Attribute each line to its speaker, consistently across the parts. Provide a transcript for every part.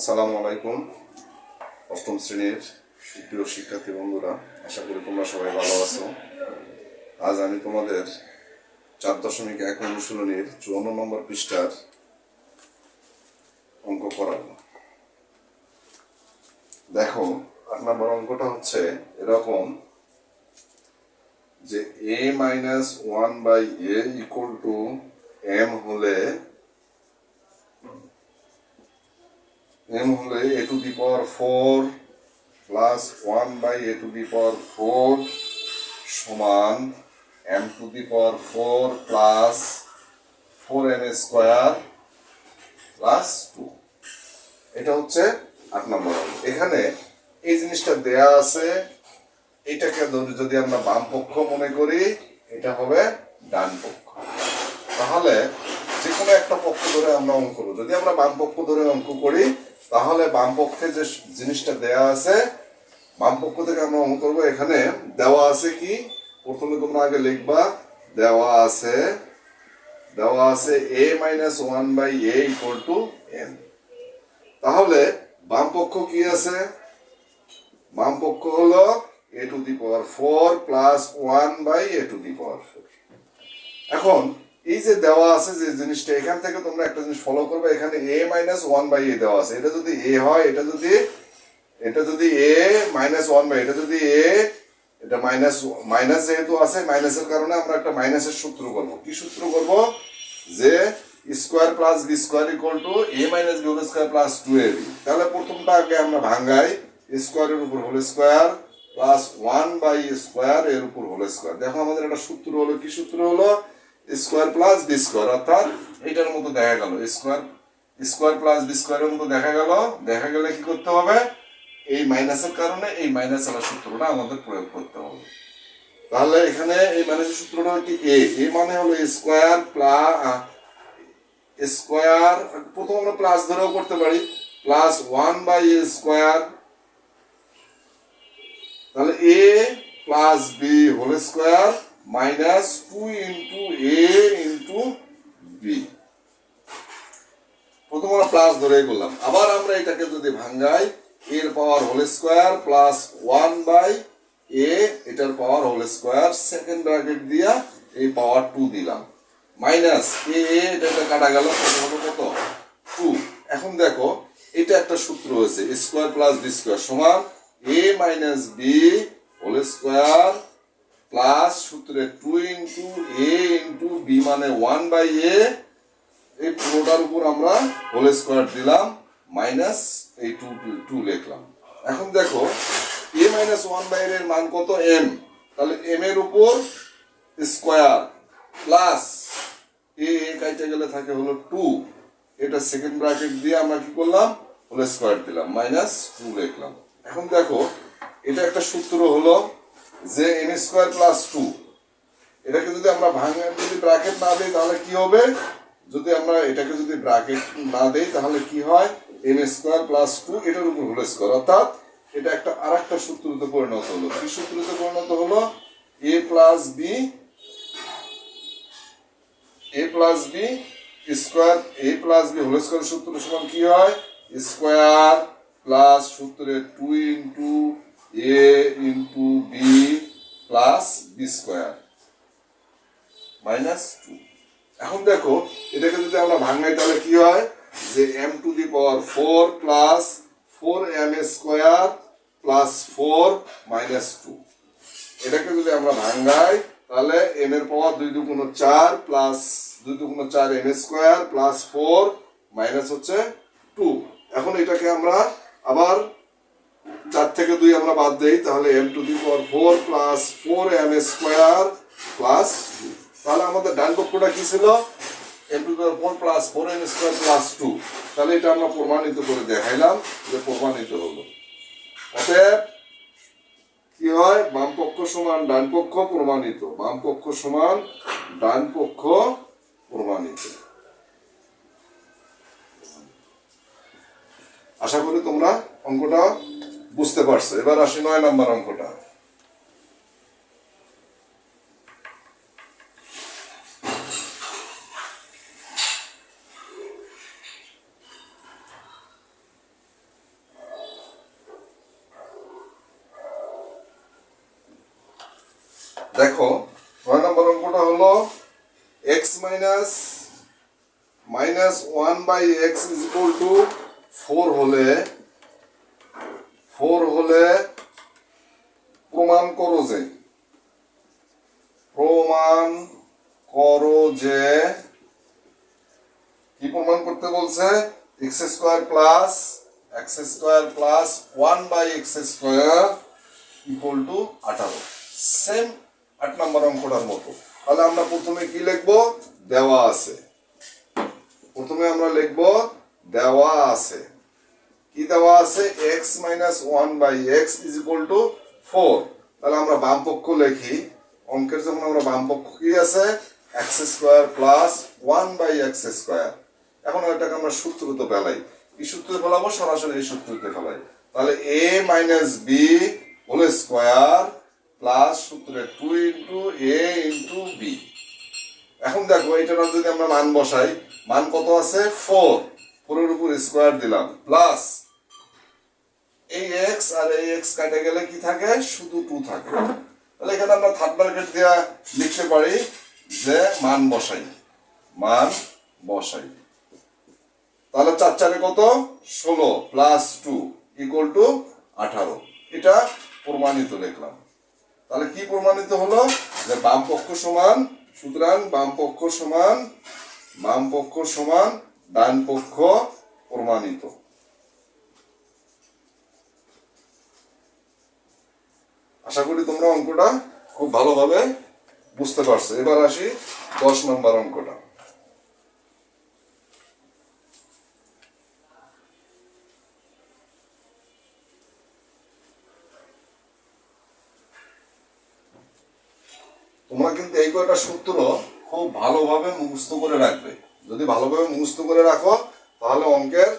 Speaker 1: আসসালামু আলাইকুম। অষ্টম শ্রেণির প্রিয় শিক্ষার্থী বন্ধুরা, আশা করি তোমরা সবাই ভালো আছো। আজ আমি তোমাদের চার দশমিক এক অনুশীলনীর চুয়ান্ন নম্বর পৃষ্ঠার অঙ্ক করাবো। দেখো, আট নম্বর অঙ্কটা হচ্ছে এরকম যে a minus one by a equal to m হলে এম হলে a to the power four plus one by a to the power four সমান m to the power four plus four m square plus two. এটা হচ্ছে আট নম্বর। এখানে এই জিনিসটা দেয়া আছে, এটাকে যদি আমরা বাম পক্ষ মনে করি, এটা হবে ডান পক্ষ। তাহলে যে কোনো একটা পক্ষ ধরে আমরা অঙ্ক করব। যদি আমরা বাম পক্ষ ধরে অঙ্ক করি তাহলে বাম পক্ষে যে জিনিসটা দেয়া আছে, বাম পক্ষ থেকে আমরা অঙ্ক করব, এখানে দেওয়া আছে কি? প্রথমে তোমরা আগে লিখবা, দেওয়া আছে দেওয়া আছে a minus one by a equal to n তাহলে বাম পক্ষ কি আছে? বাম পক্ষ হলো a to the power four plus one by a to the power four এখন এই যে দেওয়া আছে যে জিনিসটা, এখান থেকে তোমরা একটা জিনিস ফলো করবে, এখানে a minus one by a দেওয়া আছে। এটা যদি এ হয়, এটা যদি এটা যদি এ মাইনাস ওয়ান বাই এটা যদি এ এটা মাইনাস মাইনাস যেহেতু আছে মাইনাসের কারণে আমরা একটা মাইনাসের সূত্র করব। কি সূত্র করব? যে square plus b square equal to a minus b whole square plus two a b তাহলে প্রথমটা আগে আমরা ভাঙ্গাই স্কোয়ারের উপর whole square plus one by square এর উপর হোল স্কোয়ার দেখো আমাদের একটা সূত্র হলো, কি সূত্র হলো? স্কোয়ার প্লাস বি স্কোয়ার, অর্থাৎ এটার মতো দেখা গেল। স্কোয়ার স্কোয়ার প্লাস বি স্কোয়ারের মতো দেখা গেল। দেখা গেলে কি করতে হবে? এই মাইনাসের কারণে এই মাইনাস আলার সূত্রটা আমাদের প্রয়োগ করতে হবে। তাহলে এখানে এই মাইনাসের সূত্রটা কি এ এ মানে হলো স্কোয়ার প্লাস স্কোয়ার, প্রথম আমরা প্লাস ধরেও করতে পারি। Plus one by a square. তাহলে a plus b whole square. Minus two into a into b. প্রথম প্লাস ধরেই করলাম আবার আমরা এটাকে যদি ভাঙ্গাই এর power whole square plus one by a, এটার power whole square second bracket দিয়া এই পাওয়ার টু দিলাম। মাইনাস এ এটা কাটা গেল কত? টু এখন দেখো, এটা একটা সূত্র হয়েছে স্কোয়ার প্লাস বি স্কোয়ার সমান a minus b whole square plus সূত্রে two into a into b মানে ওয়ান বাই এ, এই পুরোটার উপর আমরা হোল স্কোয়ার দিলাম, মাইনাস এই টু টু লিখলাম। এখন দেখো, এ মাইনাস ওয়ান বাই এর মান কত? এম। তাহলে এম এর উপর স্কোয়ার প্লাস এ এ কাইটে গেলে থাকে হলো টু। এটা সেকেন্ড ব্র্যাকেট দিয়ে আমরা কি করলাম? হোল স্কোয়ার দিলাম, মাইনাস টু লিখলাম। এখন দেখো, এটা একটা সূত্র হলো যে এম স্কোয়ার প্লাস টু। এটাকে যদি আমরা ভাঙে, যদি ব্র্যাকেট না দিই, তাহলে কি হবে? যদি আমরা এটাকে যদি ব্র্যাকেট না দেই, তাহলে কি হয়? এম স্কোয়ার প্লাস টু, এটার উপর হোল স্কোয়ার। অর্থাৎ এটা একটা আর একটা সূত্রতে পরিণত হলো। কি সূত্রতে পরিণত হলো? A plus b, a plus b square, a plus b whole square সূত্র সমান কি হয়? স্কোয়ার প্লাস সূত্রে two into a into b plus b square minus two এখন দেখো, এটাকে যদি আমরা ভাঙাই, তাহলে কি হয়? যে m to the power four plus four m square plus four minus two এটাকে যদি আমরা ভাঙাই, তাহলে এম এর পাওয়ার দুই দুগুণ চার প্লাস দুই দুগুণ চার m square plus four minus হচ্ছে টু এখন এটাকে আমরা আবার চার থেকে দুই আমরা বাদ দেই, তাহলে m to the power four plus four m square plus তাহলে আমাদের ডান পক্ষটা কি ছিল? M to power four plus four m square plus two তাহলে এটা আমরা প্রমাণিত করে দেখাইলাম যে প্রমাণিত হলো। অতএব কি হয়? বাম পক্ষ সমান ডান পক্ষ প্রমাণিত। বাম পক্ষ সমান ডান পক্ষ প্রমাণিত। আশা করি তোমরা অঙ্কটা বুঝতে পারছে। এবার আসি নয় নম্বর অঙ্কটা। দেখো, নয় নম্বর অঙ্কটা হলো x minus minus one by x is equal to four হলে ফোর হলে প্রমাণ করো যে। প্রমাণ করো যে কি প্রমাণ করতে বলছে? X square plus x square plus one by x square equal to আঠারো। সেম আট নম্বর অঙ্কটার মতো। তাহলে আমরা প্রথমে কি লিখব? দেওয়া আছে। প্রথমে আমরা লিখব, দেওয়া আছে। কি দেওয়া আছে? X minus one by x is equal to four তাহলে আমরা বাম পক্ষ লিখি। অঙ্কের যখন আমরা বাম পক্ষ কি আছে? X square plus one by x square এখন এটাকে আমরা সূত্রতে ফেলাই। কি সূত্রে ফেলাবো? সরাসরি এই সূত্রতে ফেলাই। তাহলে a minus b whole square plus সূত্রে two into a into b এখন দেখো এটার যদি আমরা মান বসাই, মান কত আছে? ফোর ফোরের উপর স্কোয়ার দিলাম। প্লাস এই এক্স আর এই এক্স কাটে গেলে কি থাকে? শুধু টু থাকে। তাহলে এখানে আমরা থার্ড ব্র্যাকেট দেওয়া লিখতে পারি যে মান বসাই। মান বসাই। তাহলে চার চারে কত? ষোলো প্লাস টু ইকুয়াল টু আঠারো। এটা প্রমাণিত লিখলাম। তাহলে কি প্রমাণিত হলো? যে বাম পক্ষ সমান, সুতরাং বাম পক্ষ সমান, বাম পক্ষ সমান, ডান পক্ষ প্রমাণিত। আশা করি তোমরা অঙ্কটা খুব ভালোভাবে বুঝতে পারছ। এবার আসি দশ নম্বর অঙ্কটা। তোমরা কিন্তু এই কয়টা সূত্র খুব ভালোভাবে মুখস্থ করে রাখবে। যদি ভালোভাবে মুখস্থ করে রাখো, তাহলে অঙ্কের,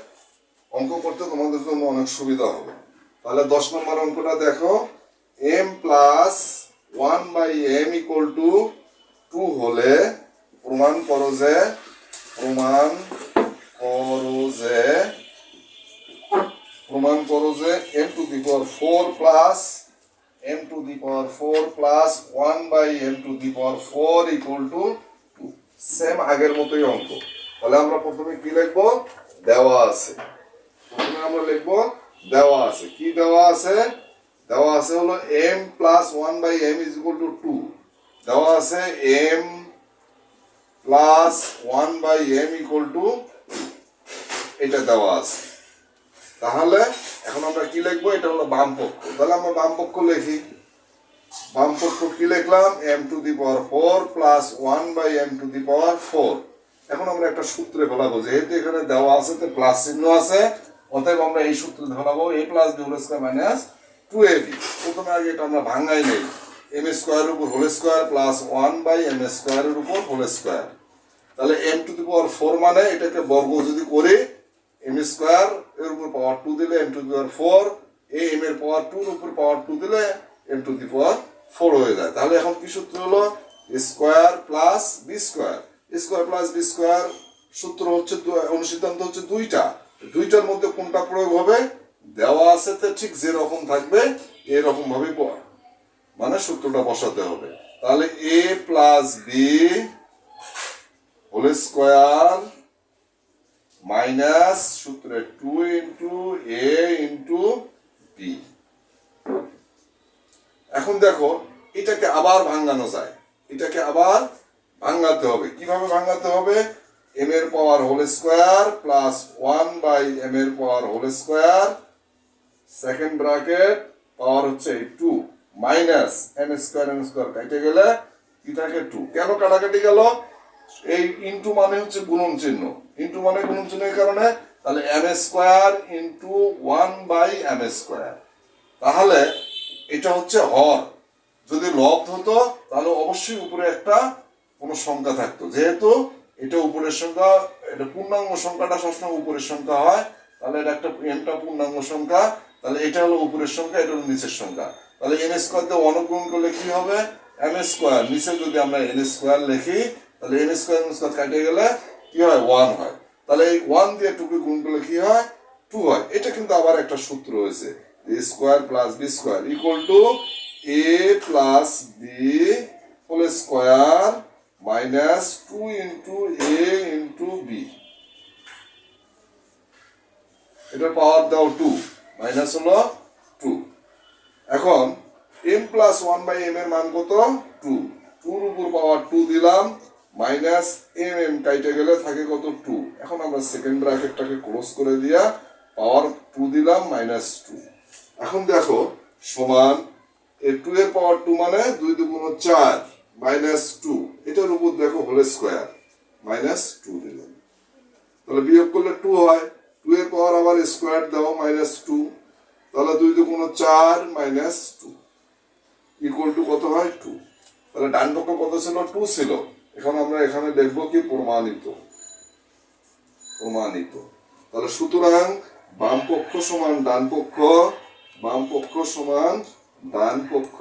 Speaker 1: অঙ্ক করতে তোমাদের জন্য অনেক সুবিধা হবে। তাহলে দশ নম্বর অঙ্কটা দেখো। M plus one by m equal to two হলে প্রমাণ করো যে, প্রমাণ করো যে, প্রমাণ করো যে m to the power four plus m to the power four plus one by m to the power four equal to two same আগের মতোই অঙ্ক। তাহলে আমরা প্রথমে কি লিখব? দেওয়া আছে। প্রথমে আমরা লিখব দেওয়া আছে। কি দেওয়া আছে? দেওয়া আছে হলো m plus one by m is equal to two দেওয়া আছে m plus one by m equal to এটা দেওয়া আছে। তাহলে এখন আমরা কি লিখব? এটা হলো বাম পক্ষ। তাহলে আমরা বাম পক্ষ লিখি। বাম পক্ষ কি লিখলাম? M to the power four plus one by m to the power four এখন আমরা একটা সূত্রে ফেলাবো। যেহেতু এখানে দেওয়া আছে, তো প্লাস চিহ্ন আছে, অতএব আমরা এই সূত্রে ফেলাবো a plus whole square minus two a b প্রথমে আগে এটা আমরা ভাঙাই নেই। এম স্কোয়ারের উপর whole square plus one by m স্কোয়ারের উপর হোল স্কোয়ার তাহলে m to the power four মানে এটাকে বর্গ যদি করি এম স্কোয়ার এর উপর পাওয়ার টু দিলে m to the power four A m এর পাওয়ার টুর উপর পাওয়ার টু দিলে m to the power four হয়ে যায়। তাহলে এখন কি সূত্র হলো? Square plus b square square plus b square সূত্র হচ্ছে অনুসিদ্ধান্ত হচ্ছে দুইটা। দুইটার মধ্যে কোনটা প্রয়োগ হবে? দেওয়া আছে তো ঠিক যেরকম থাকবে, এরকম ভাবে মানে সূত্রটা বসাতে হবে। তাহলে a plus b whole square minus সূত্রে two into a into b এখন দেখো, এটাকে আবার ভাঙানো যায়। এটাকে আবার ভাঙাতে হবে। কীভাবে ভাঙাতে হবে? এম এর power whole square plus one by m এর power whole square second bracket, power হচ্ছে two, minus m square n square কাটে গেলে কি থাকে টু। কেন কাটাকাটি গেল? এই ইন্টু মানে হচ্ছে গুণন চিহ্ন। ইন্টু মানে গুণন চিহ্নের কারণে, তাহলে m square into one by m square. তাহলে এটা হচ্ছে হর। যদি লব্ধ হতো, তাহলে অবশ্যই উপরে একটা কোনো সংখ্যা থাকতো। যেহেতু এটা উপরের সংখ্যা, এটা পূর্ণাঙ্গ সংখ্যাটা সবসময় উপরের সংখ্যা হয়, তাহলে এটা একটা এমটা পূর্ণাঙ্গ সংখ্যা। তাহলে এটা হলো উপরের সংখ্যা, এটা হলো নিচের সংখ্যা। তাহলে এন স্কোয়ার দিয়ে অনুগ্রহণ করলে কি হবে? এম স্কোয়ার নিচে যদি আমরা এন স্কোয়ার লিখি, তাহলে এন স্কোয়ার এন স্কোয়ার কাটে গেলে কি হয়? ওয়ান হয়। তাহলে এই ওয়ান দিয়ে টুকে গুণ করলে কি হয়? টু হয়। এটা কিন্তু আবার একটা সূত্র হয়েছে। Square plus B square equal to A plus B whole square minus two into A into B এটা পাওয়ার দাও টু মাইনাস হলো টু। এখন M plus one by M এর মান কত? টু। টুর উপর পাওয়ার টু দিলাম, মাইনাস এম এম কাইটে গেলে থাকে কত টু। এখন আমরা সেকেন্ড ব্র্যাকেটটাকে ক্লোজ করে দিয়া পাওয়ার টু দিলাম, মাইনাস টু। এখন দেখো, সমান এ টু এর পাওয়ার টু মানে দুই দুগুণ চার, মাইনাস টু। এটার উপর দেখো হোল স্কোয়ার মাইনাস টু দিলাম। তাহলে বিয়োগ করলে টু হয়। টু এর পাওয়ার আবার স্কোয়ার দাও মাইনাস তাহলে দুই দুগুণ চার মাইনাস ইকুয়াল টু কত হয় টু তাহলে ডান পক্ষ কত ছিল? টু ছিল। এখন আমরা এখানে দেখব কি প্রমাণিত। প্রমাণিত। তাহলে সুতরাং বাম পক্ষ সমান ডান পক্ষ, বাম পক্ষ সমান ডান পক্ষ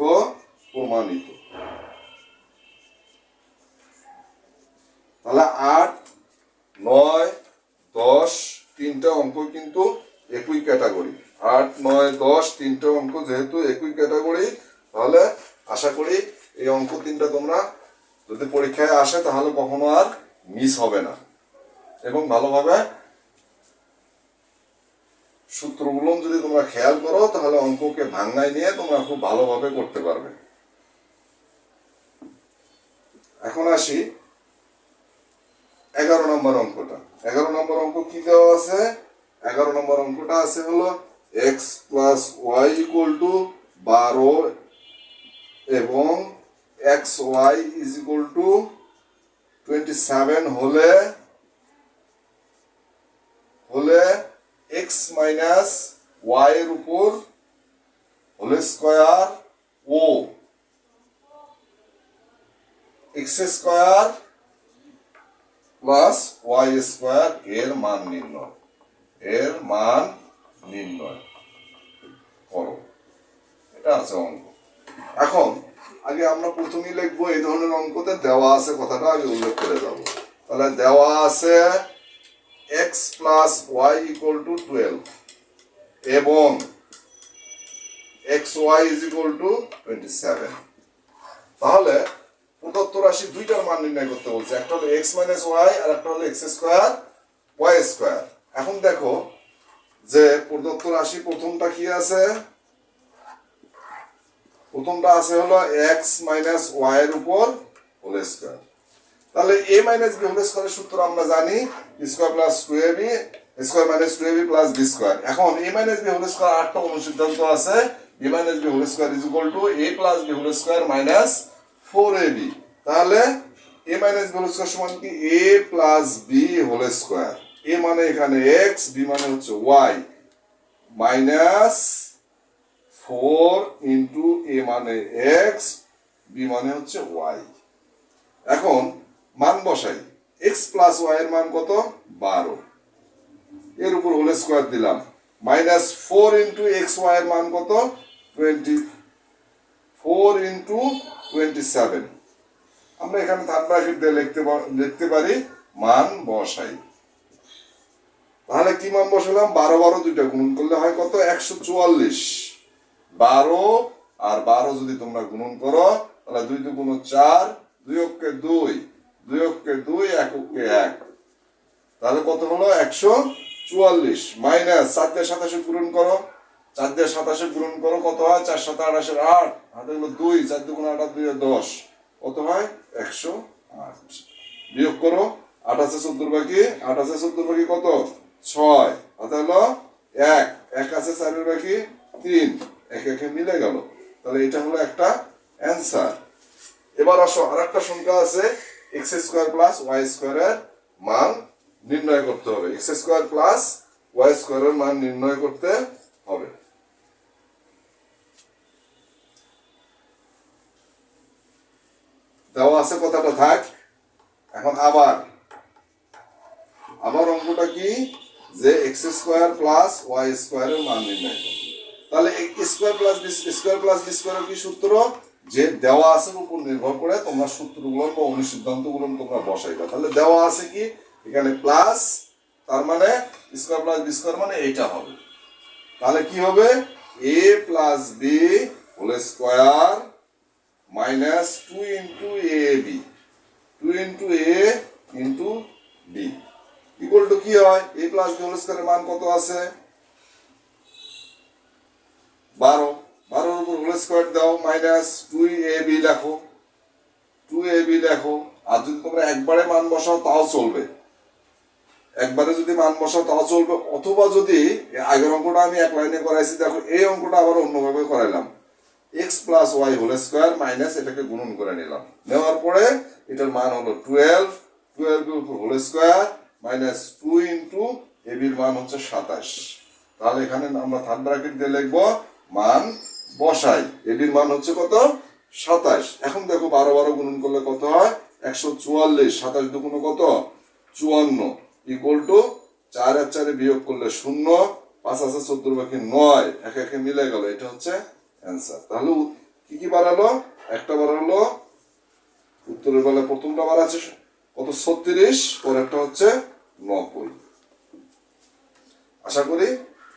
Speaker 1: প্রমাণিত। তাহলে আট, নয়, দশ তিনটা অঙ্ক কিন্তু একই ক্যাটাগরি। আট, নয়, দশ, তিনটা অঙ্ক যেহেতু একই ক্যাটাগরি, তাহলে আশা করি এই অঙ্ক তিনটা তোমরা যদি পরীক্ষায় আসে, তাহলে কখনো আর মিস হবে না। এবং ভালোভাবে সূত্রগুলো যদি তোমরা খেয়াল করো, তাহলে অঙ্ককে ভাঙ্গায় নিয়ে তোমরা খুব ভালোভাবে করতে পারবে। এখন আসি এগারো নম্বর অঙ্কটা। এগারো নম্বর অঙ্ক কি দেওয়া আছে? এগারো নম্বর অঙ্কটা আছে হলো X plus Y equal to বারো এবং X Y is equal to twenty seven হলে হলে এক্স মাইনাস ওয়াই এর উপর হোল স্কোয়ার ও X square plus Y square এর মান নির্ণয়। এর মান নির্ণয় করো। এটা আছে অঙ্ক। এখন, আগে আমরা প্রথমেই লিখব এই ধরনের অঙ্কতে দেওয়া আছে কথাটা, আগে উল্লেখ করে যাব। তাহলে দেওয়া আছে X plus Y equal to twelve এবং X Y is equal to twenty seven তাহলে প্রদত্ত রাশি দুইটার মান নির্ণয় করতে বলছে। একটা হলো এক্স মাইনাস ওয়াই আর একটা হলো এক্স স্কোয়ার ওয়াই স্কোয়ার এখন দেখো যে প্রদত্ত রাশি প্রথমটা কি আছে? প্রথমটা আছে হলো এক্স মাইনাস ওয়াই এর উপর হোল স্কোয়ার তাহলে এ মাইনাস বি হোল স্কোয়ারের সূত্র আমরা জানি square plus two A B square minus two A B plus B square এখন A minus B whole square আটটা অনুসিদ্ধান্ত আছে A minus B whole square is equal to A plus B whole square minus four A B তাহলে এ minus B square সমান কি? A plus B whole square A মানে এখানে X B মানে হচ্ছে Y minus four into A মানে X B মানে হচ্ছে ওয়াই এখন মান বসাই। এক্স প্লাস ওয়াই এর মান কত? বারো। এর উপর হোল স্কোয়ার দিলাম। Minus four into X Y এর মান কত? Twenty four into twenty seven আমরা এখানে দিয়ে লিখতে লিখতে পারি মান বসাই। তাহলে কি মান বসালাম? বারো বারো দুইটা গুণন করলে হয় কত? একশো চুয়াল্লিশ। বারো আর বারো যদি তোমরা গুণন করো, তাহলে দুই দুগুণ চার, দুই অক্ষে দুই দুই অক্ষে দুই, এক অক্ষে এক। তাহলে কত হলো? একশো চুয়াল্লিশ। মাইনাস চার দিয়ে সাতাশে পূরণ করো চার দিয়ে সাতাশে পূরণ করো, কত হয়? চার সাত আঠাশের আট। হাতে হলো দুই, চার দুগুণ আট আর দুই দশ। কত হয়? একশো আট। বিয়োগ করো, আঠাশে চোদ্দোর বাকি, আঠাশে চোদ্দোর বাকি কত? ছয়। হাতে হলো? এক। এক আছে চারের বাকি, তিন। এক একে মিলে গেল। তাহলে এটা হলো একটা অ্যান্সার। এবার আসো আর একটা সংখ্যা আছে। এক্স স্কোয়ার প্লাস ওয়াই স্কোয়ারের মান নির্ণয় করতে হবে। এক্স স্কোয়ার প্লাস ওয়াই স্কোয়ারের মান নির্ণয় করতে হবে। দেওয়া আছে কথাটা থাক। এখন আবার আবার অঙ্কটা কি? যে এক্স স্কোয়ার প্লাস ওয়াই স্কোয়ারের মান নির্ণয় তাহলে square plus square plus B স্কোয়ারের কি সূত্র? যে দেওয়া আছে উপর নির্ভর করে তোমরা সূত্রগুলো বা অনুসিদ্ধান্তগুলো তোমরা বসাইবা। তাহলে দেওয়া আছে কি? এখানে প্লাস তার মানে স্কোয়ার প্লাস বি স্কোয়ার মানে এইটা হবে। তাহলে কি হবে? A plus B whole square minus two into A B two into A into B equal কি হয়? এ প্লাস বি হোল স্কয়ারের মান কত আছে? বারো। বারোর উপর হোল দাও মাইনাস টু এ বি লেখো। টু লেখো। আর যদি তোমরা একবারে মান বসাও, তাও চলবে। একবারে যদি মান বসাও, তাও চলবে। অথবা যদি আগের অঙ্কটা আমি এক লাইনে করাইছি, দেখো, এই অঙ্কটা আবার অন্যভাবে করাইলাম। X plus Y whole square minus এটাকে গুণন করে নিলাম। নেওয়ার পরে এটার মান হলো টুয়েলভ টুয়েলভের উপর whole square minus two into এবির মান হচ্ছে সাতাশ। তাহলে এখানে আমরা থার্ড ব্র্যাকেট দিয়ে লিখব, মান বসাই। এবির মান হচ্ছে কত? সাতাশ। এখন দেখো বারো বারো গুণন করলে কত হয়? একশো চুয়াল্লিশ। সাতাশ দুগুণ কত? চুয়ান্ন। ইকুয়াল টু চার আর চারে বিয়োগ করলে শূন্য, পাঁচ আছে চোদ্দ বাকি নয়। একে একে মিলে গেল। এটা হচ্ছে অ্যান্সার তাহলে কি কি বাড়ালো একটা বাড়ালো উত্তরের বেলায় প্রথমটা বাড়াচ্ছে কত? ছত্রিশ, পরেরটা হচ্ছে নব্বই। আশা করি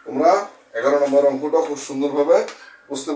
Speaker 1: তোমরা এগারো নম্বর অঙ্কটা খুব সুন্দরভাবে বুঝতে